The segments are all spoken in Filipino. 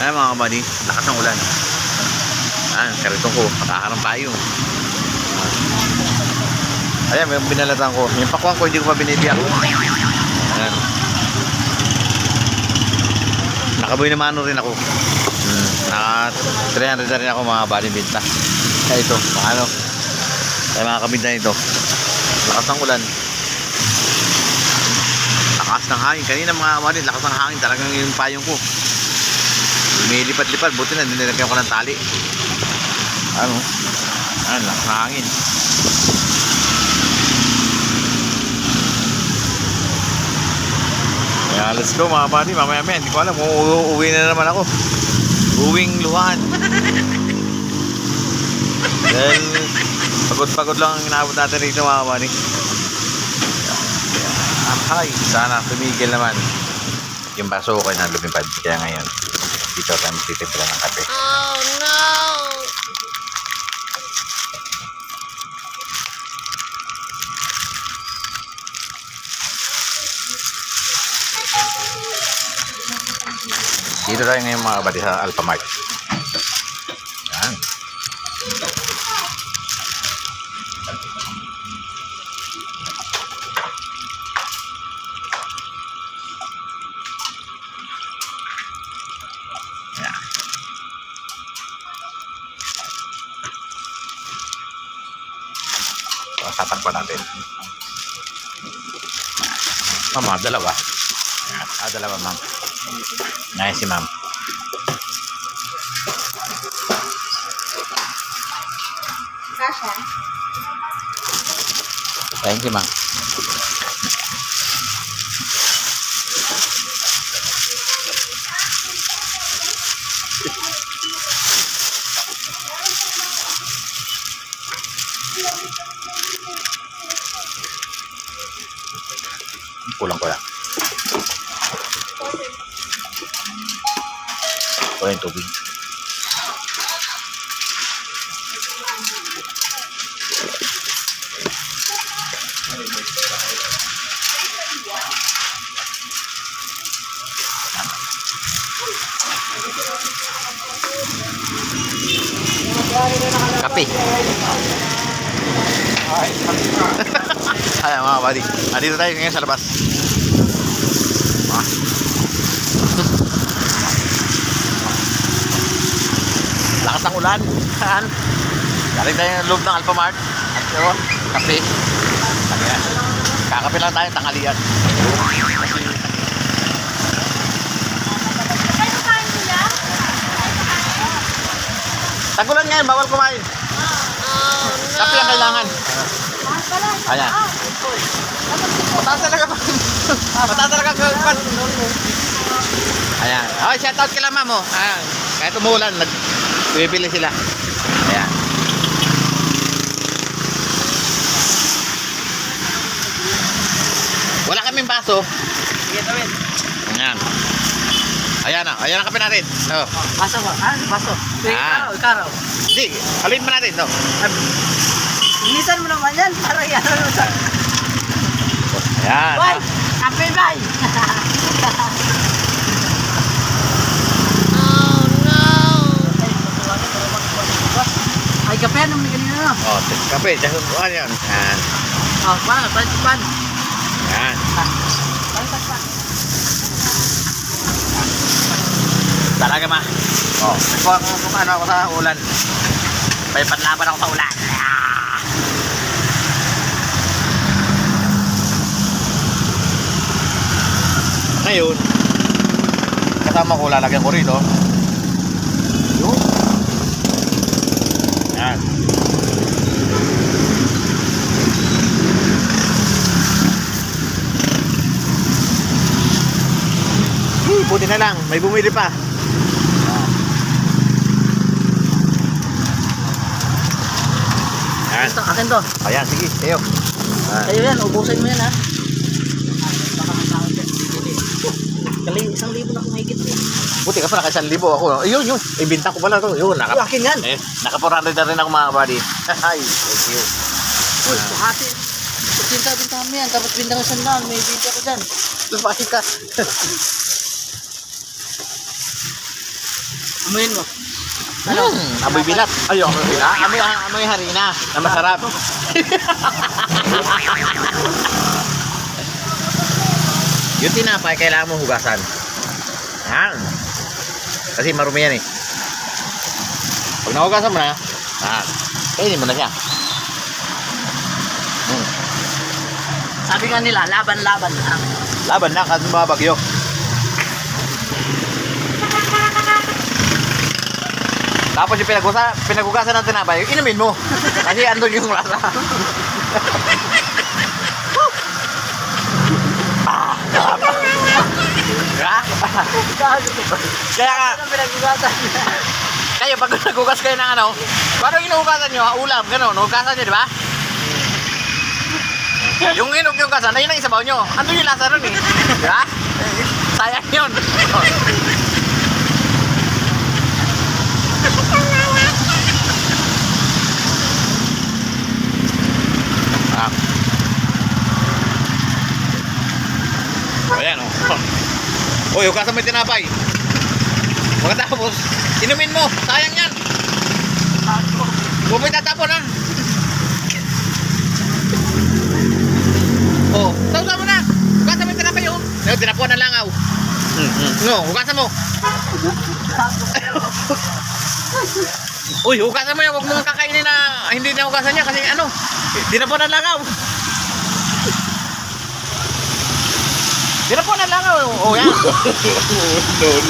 Ayan mga kabady, lakas ng ulan. Ayan, karitong ko, makaharang tayo. Ayan, may binalatan ko. Yung pakuan ko, hindi ko pa binibiyak. Ayan. Nakaboy na mano rin ako. Hmm, naka 300 na rin ako mga bali binta. Kaya ito, paano? Kaya mga kabinta nito. Lakas ng ulan. Lakas ng hangin. Kanina mga kabady, lakas ng hangin. Talagang yung payong ko. Lumilipat-lipat. Buti na, nilagyan ko ng tali. Ano? Ano, lakas ng hangin. Kaya let's go mga buddy. Mamaya maya. Hindi ko alam kung u- uwi na naman ako. Uwing luhan. Dahil pagod-pagod lang ang inaabot natin rito mga buddy. Ay, sana tumigil naman. Yung baso ko na lumipad. Kaya ngayon, dito tayo titipla ng kape. Oh no! Dito tayo ngayon mga kabady sa Alphamart. Pa natin. Mama, dalawa. Yan. Ah, dalawa, ma'am. Nice si ma'am. Thank you, ma'am. Kulang yung tubig. Kape. Ay, mga buddy. Andito tayo ngayon sa labas. Lakas ng ulan. Saan? Galing tayo ng loob ng Alphamart. At yun, kape. Ayan. Kakape lang tayo, tanghalian. Tagulan ngayon, bawal kumain. Kape ang kailangan. Ayan. Mataas talaga pa. Mataas talaga pa. Ayan. Oh, shout out kila ma'am oh. Ayan. Kahit umulan, nag bibili sila. Ayan. Wala kaming baso. Sige, tawin. Ayan. Ayan na. Ayan ang kape natin. Oh. Baso ba? Ah, baso. Sige, Ah. ikaraw, ikaraw. Hindi. Halin pa natin. Oh. Inisan mo naman yan para yan. Ayan. Bye! Happy bye! Oh no! Ay, kape, anong may kanina na? Oh, kape. Dahil ano yan. Ayan. Oh, paano? Pansipan. Ayan. Pansipan. Talaga ma. Oh, kung, kung, kung ano ako sa ulan. May panlaban ako sa ulan. Ngayon, kasama ko lalagyan ko rito. Buti na lang, may bumili pa. Yan. Ito, akin to. Ayan, sige, kayo. Kayo yan, ubusin mo yan ha. Kali, isang libo na kumigit eh. Buti ka pa naka isang libo ako. Ayun, yun. Ibinta ko pala to. Yun, naka, Yung akin yan. eh, naka 400 na rin ako mga buddy. Hi, thank you. Uy, hati. Pinta-pinta mo yan, tapos pinta ko sandaan, may video ko dyan. Lumaki ka. Amuyin mo. Hmm, amoy bilat. Ay, amoy bilat. Amoy, amoy harina na masarap. yung tinapay, kailangan mo hugasan. Yan. Kasi marumi yan eh. Pag nahugasan mo na, ah, kainin mo na siya. Hmm. Sabi nga nila, laban-laban lang. Laban na kasi mga Tapos yung pinagusa, pinagugasan ng tinapay, inumin mo. Kasi andun yung lasa. Ah? Kaya ka, kayo pag nagugas kayo ng ano, parang inuhugasan nyo, ulam, gano'n, hugasan nyo, di ba? Yung inog yung gasan, ayun ang isabaw nyo. Andun yung lasa nun eh. Di ba? Sayang yun. Ah. Oh. Uy, hugasan mo yung tinapay. Pagkatapos, inumin mo. Sayang yan. Huwag mo itatapon ha. Oh, sausa mo na. Hugasan mo yung tinapay yun. No, tinapuan na langaw. Mm, mm. No, hugasan mo. Uy, hugasan mo yan. Huwag mong kakainin na hindi na hugasan niya kasi ano, tinapuan na langaw. Tinapuan na langaw. Oh, yan. no,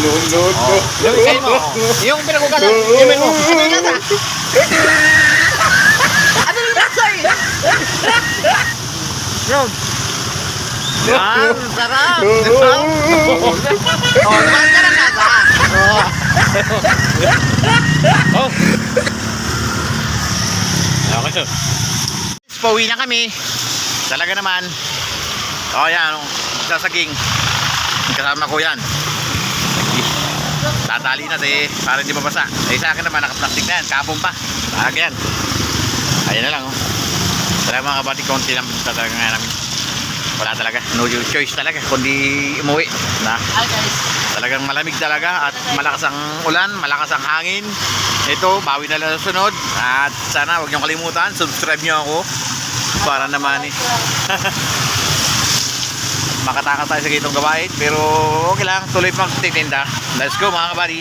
no, no, no. Yung kain mo. Yung pinaghugasan, imin mo. Ano yung lasa? Ano yung lasa eh? Rob. Yan, sarap. Diba? Oh, lumakas ka ng lasa. Oh. Oh. Okay. Pauwi na kami. Talaga naman. Oh, yan. Sasaging. Kasama ko yan. Tatali na eh, para hindi mabasa. Eh sa akin naman, nakaplastic na yan, kapon pa. Talaga yan. Ayan na lang oh. Talaga mga kabati, konti lang talaga nga namin. Wala talaga, no choice talaga, kundi umuwi. Na, Hi guys. talagang malamig talaga at malakas ang ulan, malakas ang hangin. Ito, bawi na lang sa sunod. At sana huwag niyong kalimutan, subscribe niyo ako. Para naman eh. makatakas tayo sa gitong gawain pero okay lang. Tuloy pang titinda let's go mga kabady